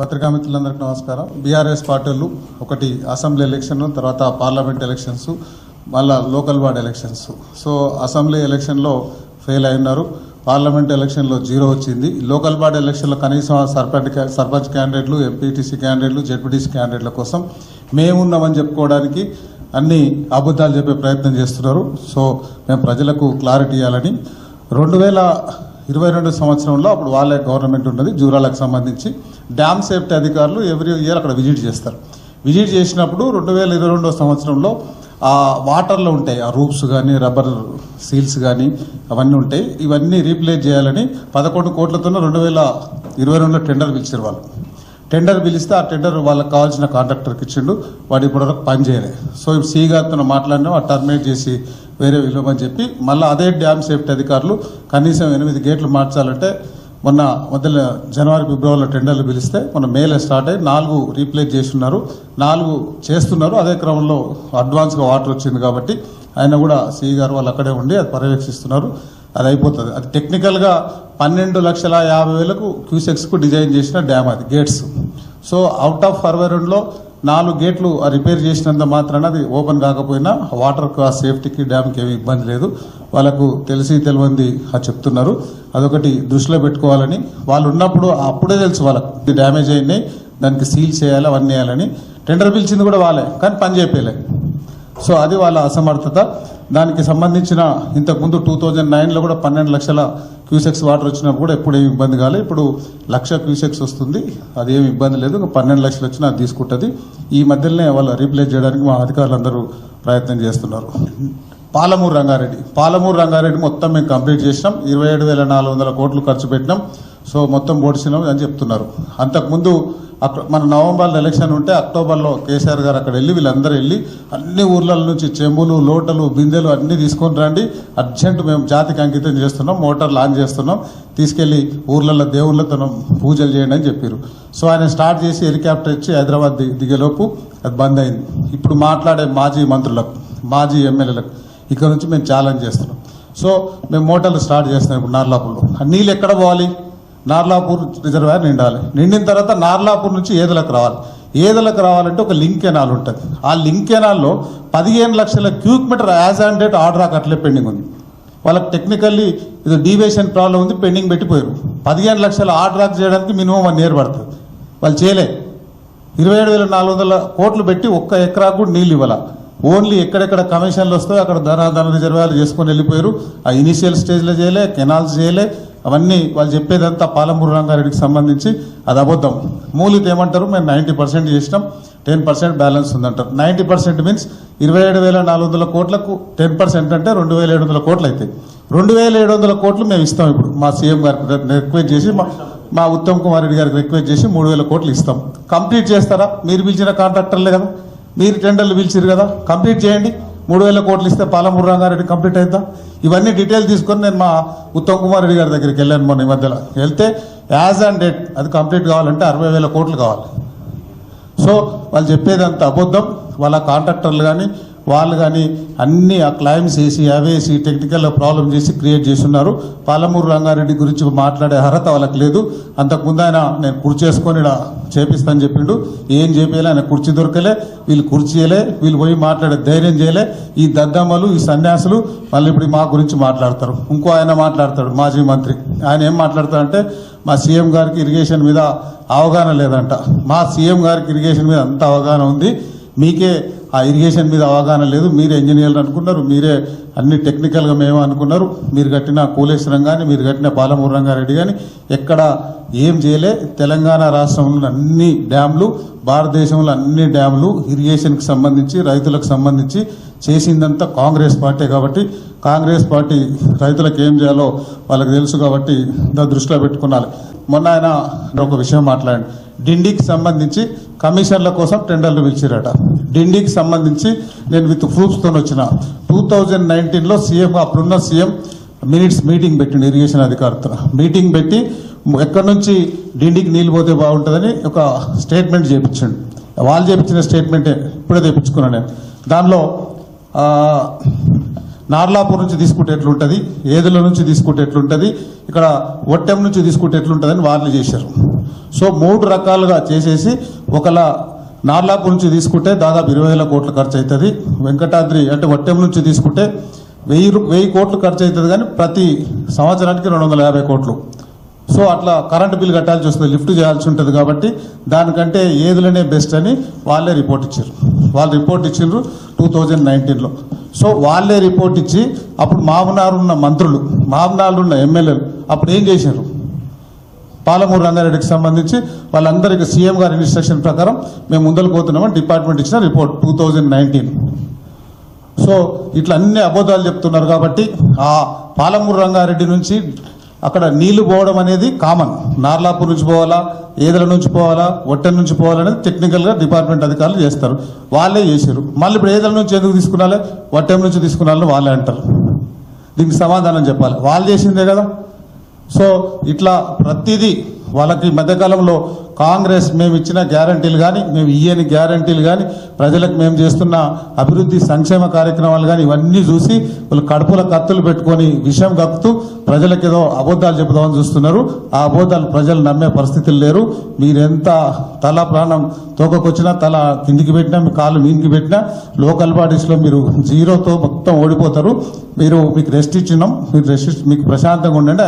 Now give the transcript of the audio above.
పత్రికా మిత్రులందరికీ నమస్కారం. బీఆర్ఎస్ పార్టీలు ఒకటి అసెంబ్లీ ఎలక్షన్ తర్వాత పార్లమెంట్ ఎలక్షన్స్ మళ్ళా local ward elections. So assembly ఎలక్షన్లో ఫెయిల్ అయినారు పార్లమెంట్ ఎలక్షన్లో జీరో వచ్చింది. లోకల్ వార్డ్ ఎలక్షన్లో కనీసం సర్పంచ్ సర్పంచ్ క్యాండిడేట్లు ఎంపీటీసీ క్యాండిడేట్లు జెడ్పీటీసీ క్యాండిడేట్ల కోసం మేమున్నామని చెప్పుకోవడానికి అన్ని అబద్ధాలు చెప్పే ప్రయత్నం చేస్తున్నారు. సో మేము ప్రజలకు క్లారిటీ ఇవ్వాలని. రెండు వేల ఇరవై రెండు సంవత్సరంలో అప్పుడు వాళ్ళే గవర్నమెంట్ ఉన్నది జూరాలకు సంబంధించి. డ్యామ్ సేఫ్టీ అధికారులు ఎవ్రీ ఇయర్ అక్కడ విజిట్ చేస్తారు. విజిట్ చేసినప్పుడు రెండు వేల ఇరవై రెండో సంవత్సరంలో ఆ వాటర్లో ఉంటాయి ఆ రూప్స్ కానీ రబ్బర్ సీల్స్ కానీ అవన్నీ ఉంటాయి. ఇవన్నీ రీప్లేస్ చేయాలని పదకొండు కోట్లతో రెండు వేల ఇరవై రెండులో టెండర్ పిలిచారు వాళ్ళు. టెండర్ పిలిస్తే ఆ టెండర్ వాళ్ళకి కావాల్సిన కాంట్రాక్టర్కి ఇచ్చిండు వాడు ఇప్పటివరకు పని చేయలేదు సో ఇప్పుడు గారితో మాట్లాడినా ఆ టర్మినేట్ చేసి వేరే విలువమని చెప్పి మళ్ళీ అదే డ్యామ్ సేఫ్టీ అధికారులు కనీసం ఎనిమిది గేట్లు మార్చాలంటే మొన్న మొదల జనవరి ఫిబ్రవరిలో టెండర్లు పిలిస్తే మొన్న మేలే స్టార్ట్ అయ్యి నాలుగు రీప్లేస్ చేస్తున్నారు. నాలుగు చేస్తున్నారు. అదే క్రమంలో అడ్వాన్స్గా వాటర్ వచ్చింది కాబట్టి ఆయన కూడా సి గారు వాళ్ళు అక్కడే ఉండి అది పర్యవేక్షిస్తున్నారు. అది అయిపోతుంది. అది టెక్నికల్గా పన్నెండు లక్షల యాభై వేలకు క్యూసెక్స్కు డిజైన్ చేసిన డ్యామ్ అది గేట్స్. సో అవుట్ ఆఫ్ అరవై రెండులో నాలుగు గేట్లు రిపేర్ చేసినంత మాత్రాన అది ఓపెన్ కాకపోయినా వాటర్ ఆ సేఫ్టీకి డ్యామ్కి ఏమి ఇబ్బంది లేదు. వాళ్ళకు తెలిసి తెలియంది అది చెప్తున్నారు. అదొకటి దృష్టిలో పెట్టుకోవాలని. వాళ్ళు ఉన్నప్పుడు అప్పుడే తెలుసు వాళ్ళకు. ఇది డ్యామేజ్ అయినాయి దానికి సీల్ చేయాలి అవన్నీ చేయాలని. టెండర్ పిలిచింది కూడా వాళ్ళే కానీ పని చేయలేదు సో అది వాళ్ళ అసమర్థత. దానికి సంబంధించిన ఇంతకుముందు టూ థౌజండ్ నైన్లో కూడా పన్నెండు లక్షల క్యూసెక్స్ వాటర్ వచ్చినప్పుడు కూడా ఎప్పుడు ఏమి ఇబ్బంది కాలే. ఇప్పుడు లక్ష క్యూసెక్స్ వస్తుంది. అదేమి ఇబ్బంది లేదు. ఇంకా పన్నెండు లక్షలు వచ్చినా అది తీసుకుంటుంది. ఈ మధ్యలోనే వాళ్ళు రీప్లేస్ చేయడానికి మా అధికారులందరూ ప్రయత్నం చేస్తున్నారు. పాలమూరు రంగారెడ్డి. పాలమూరు రంగారెడ్డి మొత్తం మేము కంప్లీట్ చేసినాం. ఇరవై ఏడు వేల నాలుగు వందల కోట్లు ఖర్చు పెట్టినాం. సో మొత్తం పొడిచినాం అని చెప్తున్నారు. అంతకుముందు మన నవంబర్లో ఎలక్షన్ ఉంటే అక్టోబర్లో కేసీఆర్ గారు అక్కడ వెళ్ళి వీళ్ళందరూ వెళ్ళి అన్ని ఊర్ల నుంచి చెంబులు లోటలు బిందెలు అన్ని తీసుకొని రండి. అర్జెంట్ మేము జాతికి అంకితం చేస్తున్నాం మోటార్ లాంచ్ చేస్తున్నాం. తీసుకెళ్ళి ఊర్లలో దేవుళ్ళతో పూజలు చేయండి అని చెప్పారు. సో ఆయన స్టార్ట్ చేసి హెలికాప్టర్ ఇచ్చి హైదరాబాద్ దిగేలోపు అది బంద్ అయింది. ఇప్పుడు మాట్లాడే మాజీ మంత్రులకు మాజీ ఎమ్మెల్యేలకు ఇక్కడ నుంచి మేము ఛాలెంజ్ చేస్తున్నాం. సో మేము మోటార్లు స్టార్ట్ చేస్తున్నాం ఇప్పుడు నార్లాపుల్లో నీళ్ళు ఎక్కడ పోవాలి? నార్లాపూర్ రిజర్వాయర్ నిండాలి. నిండిన తర్వాత నార్లాపూర్ నుంచి ఏదలకు రావాలి. ఏదలకు రావాలంటే ఒక లింక్ కెనాల్ ఉంటుంది. ఆ లింక్ కెనాల్లో పదిహేను లక్షల cubic metre as on date order రాక అట్లే పెండింగ్ ఉంది. వాళ్ళకి టెక్నికల్లీ ఇది డీవేషన్ ప్రాబ్లం ఉంది పెండింగ్ పెట్టిపోయారు. పదిహేను లక్షల ఆర్డర్ రాక్ చేయడానికి మినిమం వన్ ఇయర్ పడుతుంది. వాళ్ళు చేయలే. ఇరవై ఏడు వేల నాలుగు వందల కోట్లు పెట్టి ఒక్క ఎకరాకు కూడా నీళ్ళు ఇవ్వాల. ఓన్లీ ఎక్కడెక్కడ కమిషన్లు వస్తాయో అక్కడ ధన ధన రిజర్వాయర్లు చేసుకొని వెళ్ళిపోయారు. ఆ ఇనిషియల్ స్టేజ్లో చేయలే కెనాల్స్ చేయలే అవన్నీ వాళ్ళు చెప్పేదంతా పాలమూరు రంగారెడ్డికి సంబంధించి అది అబద్ధం. మూలిత ఏమంటారు? మేము నైంటీ పర్సెంట్ చేసినాం టెన్ పర్సెంట్ బ్యాలెన్స్ ఉందంటారు. నైంటీ పర్సెంట్ మీన్స్ ఇరవై ఏడు వేల నాలుగు వందల కోట్లకు టెన్ పర్సెంట్ అంటే రెండు వేల ఏడు వందల కోట్లు అవుతాయి రెండు వేల ఏడు వందల కోట్లు మేము ఇస్తాం ఇప్పుడు. మా సీఎం గారికి రిక్వెస్ట్ చేసి మా మా ఉత్తమ్ కుమార్ రెడ్డి గారికి రిక్వెస్ట్ చేసి మూడు వేల కోట్లు ఇస్తాం. కంప్లీట్ చేస్తారా? మీరు పిలిచిన కాంట్రాక్టర్లే కదా. మీరు టెండర్లు పిలిచిరు కదా. కంప్లీట్ చేయండి. మూడు వేల కోట్లు ఇస్తే పాలమూరు రంగారెడ్డి కంప్లీట్ అవుతా ఇవన్నీ డీటెయిల్ తీసుకొని నేను మా ఉత్తమ్ కుమార్ రెడ్డి గారి దగ్గరికి వెళ్ళాను మొన్న ఈ మధ్యలో. వెళ్తే యాజ్ అండ్ డేట్ అది కంప్లీట్ కావాలంటే అరవై వేల కోట్లు కావాలి. సో వాళ్ళు చెప్పేదంత అబద్ధం. వాళ్ళ కాంట్రాక్టర్లు కానీ వాళ్ళు కానీ అన్ని ఆ క్లైమ్స్ వేసి అవేసి టెక్నికల్ ప్రాబ్లం చేసి క్రియేట్ చేస్తున్నారు. పాలమూరు రంగారెడ్డి గురించి మాట్లాడే అర్హత వాళ్ళకి లేదు. అంతకుముందు ఆయన నేను కుర్చీ వేసుకొని చేపిస్తాను చెప్పిండు. ఏం చేపేయాలి? ఆయన కుర్చీ దొరకలే. వీళ్ళు కుర్చీయలే వీళ్ళు పోయి మాట్లాడే ధైర్యం చేయలే. ఈ దద్దమ్మలు ఈ సన్యాసులు మళ్ళీ ఇప్పుడు మా గురించి మాట్లాడతారు. ఇంకో ఆయన మాట్లాడతాడు మాజీ మంత్రి. ఆయన ఏం మాట్లాడతాడంటే మా సీఎం గారికి ఇరిగేషన్ మీద అవగాహన లేదంట. మా సీఎం గారికి ఇరిగేషన్ మీద అంత అవగాహన ఉంది. మీకే ఆ ఇరిగేషన్ మీద అవగాహన లేదు. మీరే ఇంజనీర్లు అనుకున్నారు. మీరే అన్ని టెక్నికల్గా మేము అనుకున్నారు. మీరు కట్టిన కోలేశ్వరం కానీ మీరు కట్టిన పాలమూరు రంగారెడ్డి కానీ ఎక్కడ ఏం చేయలే. తెలంగాణ రాష్ట్రంలో అన్ని డ్యామ్లు భారతదేశంలో అన్ని డ్యామ్లు ఇరిగేషన్కి సంబంధించి రైతులకు సంబంధించి చేసిందంతా కాంగ్రెస్ పార్టీ కాబట్టి కాంగ్రెస్ పార్టీ రైతులకు ఏం చేయాలో వాళ్ళకి తెలుసు కాబట్టి దృష్టిలో పెట్టుకున్నారు మొన్న ఆయన ఒక విషయం మాట్లాడండి. డిండికి సంబంధించి కమిషన్ల కోసం టెండర్లు పిలిచిరట డిండికి సంబంధించి నేను విత్ ప్రూఫ్స్తో వచ్చిన. టూ థౌజండ్ నైన్టీన్లో సీఎం అప్పుడున్న సీఎం మినిట్స్ మీటింగ్ పెట్టిండు ఇరిగేషన్ అధికారితో. మీటింగ్ పెట్టి ఎక్కడి నుంచి డిండికి నీళ్ళు పోతే బాగుంటుందని ఒక స్టేట్మెంట్ చేయించండి వాళ్ళు చేయించిన స్టేట్మెంటే ఇప్పుడే తెప్పించుకున్నాను నేను. దానిలో నార్లాపూర్ నుంచి తీసుకుంటే ఎట్లుంటుంది? ఏదుల నుంచి తీసుకుంటే ఎట్లుంటుంది? ఇక్కడ ఒట్టెం నుంచి తీసుకుంటే ఎట్లుంటుందని వాళ్ళు చేశారు. సో మూడు రకాలుగా చేసేసి ఒకలా నార్లాపూర్ నుంచి తీసుకుంటే దాదాపు ఇరవై వేల కోట్లు ఖర్చు అవుతుంది వెంకటాద్రి అంటే వట్టెం నుంచి తీసుకుంటే వెయ్యి రూ- వెయ్యి కోట్లు ఖర్చు అవుతుంది కానీ ప్రతి సంవత్సరానికి రెండు వందల యాభై కోట్లు. సో అట్లా కరెంట్ బిల్ కట్టాల్సి వస్తుంది లిఫ్ట్ చేయాల్సి ఉంటుంది కాబట్టి దానికంటే ఏదులనే బెస్ట్ అని వాళ్ళే రిపోర్ట్ ఇచ్చారు. వాళ్ళు రిపోర్ట్ ఇచ్చిండ్రు టూ థౌజండ్ నైన్టీన్లో. సో వాళ్ళే రిపోర్ట్ ఇచ్చి అప్పుడు మామనారు ఉన్న మంత్రులు మామనారు ఉన్న ఎమ్మెల్యేలు అప్పుడు ఏం చేశారు? పాలమూరు రంగారెడ్డికి సంబంధించి వాళ్ళందరికీ సీఎం గారి ఇన్స్ట్రక్షన్ ప్రకారం మేము ముందరకు పోతున్నామని డిపార్ట్మెంట్ ఇచ్చిన report two thousand nineteen so ఇట్లా అన్ని అబద్ధాలు చెప్తున్నారు కాబట్టి ఆ పాలమూరు రంగారెడ్డి నుంచి అక్కడ నీళ్ళు పోవడం అనేది కామన్. నార్లాపూర్ నుంచి పోవాలా ఏదల నుంచి పోవాలా ఒట్టెల నుంచి పోవాలనేది టెక్నికల్గా డిపార్ట్మెంట్ అధికారులు చేస్తారు. వాళ్ళే చేశారు మళ్ళీ ఇప్పుడు ఏదల నుంచి ఎందుకు తీసుకున్నాలే ఒట్టెం నుంచి తీసుకున్నాలని వాళ్ళే అంటారు. దీనికి సమాధానం చెప్పాలి. వాళ్ళు చేసిందే కదా. సో ఇట్లా ప్రతిదీ వాళ్ళకి మధ్యకాలంలో కాంగ్రెస్ మేము ఇచ్చిన గ్యారంటీలు కానీ మేము ఇయ్యని గ్యారంటీలు కానీ ప్రజలకు మేము చేస్తున్న అభివృద్ధి సంక్షేమ కార్యక్రమాలు కానీ ఇవన్నీ చూసి వాళ్ళు కడుపుల కత్తులు పెట్టుకొని విషయం కక్కుతూ ప్రజలకు ఏదో అబద్ధాలు చెబుదామని చూస్తున్నారు. ఆ అబద్ధాలు ప్రజలు నమ్మే పరిస్థితులు లేరు. మీరెంత తల ప్రాణం తోకకొచ్చినా తల కిందికి పెట్టినా మీ కాళ్ళు మీనికి పెట్టినా లోకల్ బాడీస్లో మీరు జీరోతో మొత్తం ఓడిపోతారు. మీరు మీకు రెస్ట్ ఇచ్చినాం. మీరు రెస్ట్ ఇచ్చి- మీకు ప్రశాంతంగా ఉండండి.